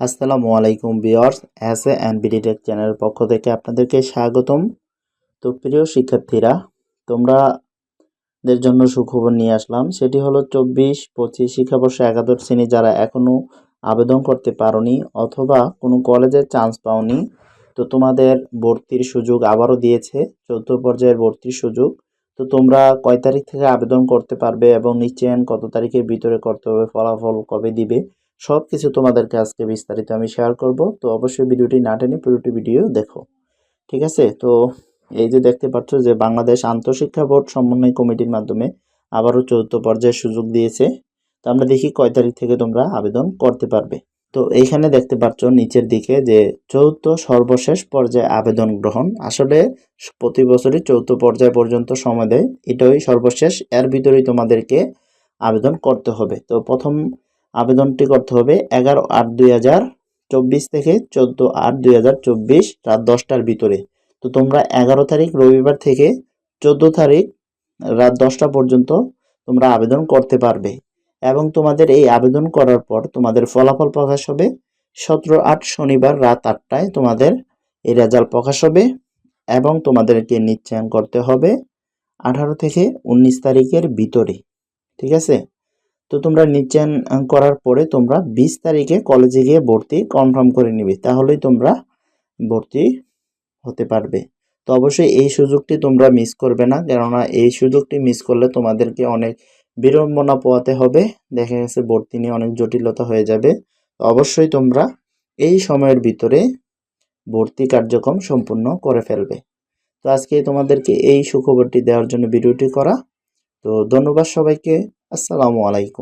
আসসালামু আলাইকুম viewers S A and BD Tech চ্যানেলের পক্ষ থেকে আপনাদেরকে স্বাগতম। তো প্রিয় শিক্ষার্থীরা তোমরা দের জন্য সুখবর নিয়ে আসলাম। সেটি হলো চব্বিশ, পঁচিশ শিক্ষাবর্ষ একাদশ শ্রেণি যারা এখনও আবেদন করতে পারোনি অথবা কোনো কলেজে চান্স পাওনি, তো তোমাদের ভর্তির সুযোগ আবারও দিয়েছে, চৌদ্দ পর্যায়ের ভর্তির সুযোগ। তো তোমরা কয় তারিখ থেকে আবেদন করতে পারবে এবং নিশ্চয়ন কত তারিখের ভিতরে করতে হবে, ফলাফল কবে দিবে সব কিছু তোমাদেরকে আজকে বিস্তারিত আমি শেয়ার করব। তো অবশ্যই ভিডিওটি না টেনে পুরোটি ভিডিও দেখো। ঠিক আছে? তো এই যে দেখতে পাচ্ছ যে বাংলাদেশ আন্তঃশিক্ষা বোর্ড সমন্বয় কমিটির মাধ্যমে আবারও চতুর্থ পর্যায়ের সুযোগ দিয়েছে। তো আমরা দেখি কয় তারিখ থেকে তোমরা আবেদন করতে পারবে। তো এইখানে দেখতে পাচ্ছ নিচের দিকে যে চৌদ্দ সর্বশেষ পর্যায়ে আবেদন গ্রহণ। আসলে প্রতি বছরই চৌদ্দ পর্যায় পর্যন্ত সময় দেয়। এটাই সর্বশেষ। এর ভিতরেই তোমাদেরকে আবেদন করতে হবে। তো প্রথম আবেদনটি করতে হবে এগারো আট দুই হাজার চব্বিশ থেকে চোদ্দ আট দুই হাজার চব্বিশ রাত দশটার ভিতরে। তো তোমরা এগারো তারিখ রবিবার থেকে চোদ্দ তারিখ রাত দশটা পর্যন্ত তোমরা আবেদন করতে পারবে এবং তোমাদের এই আবেদন করার পর তোমাদের ফলাফল প্রকাশ হবে সতেরো আট শনিবার রাত আটটায় তোমাদের এই রেজাল্ট প্রকাশ হবে এবং তোমাদেরকে নিশ্চয়ন করতে হবে আঠারো থেকে উনিশ তারিখের ভিতরে। ঠিক আছে? তো তোমরা নিশ্চয়ন করার পরে তোমরা বিশ তারিখে কলেজে গিয়ে ভর্তি কনফার্ম করে নিবে, তাহলেই তোমরা ভর্তি হতে পারবে। তো অবশ্যই এই সুযোগটি তোমরা মিস করবে না, কেননা এই সুযোগটি মিস করলে তোমাদেরকে অনেক বিড়ম্বনা পোয়াতে হবে, দেখা গেছে ভর্তি নিয়ে অনেক জটিলতা হয়ে যাবে। তো অবশ্যই তোমরা এই সময়ের ভিতরে ভর্তি কার্যক্রম সম্পূর্ণ করে ফেলবে। তো আজকে তোমাদেরকে এই সুখবরটি দেওয়ার জন্য ভিডিওটি করা। তো ধন্যবাদ সবাইকে, আসসালামু আলাইকুম।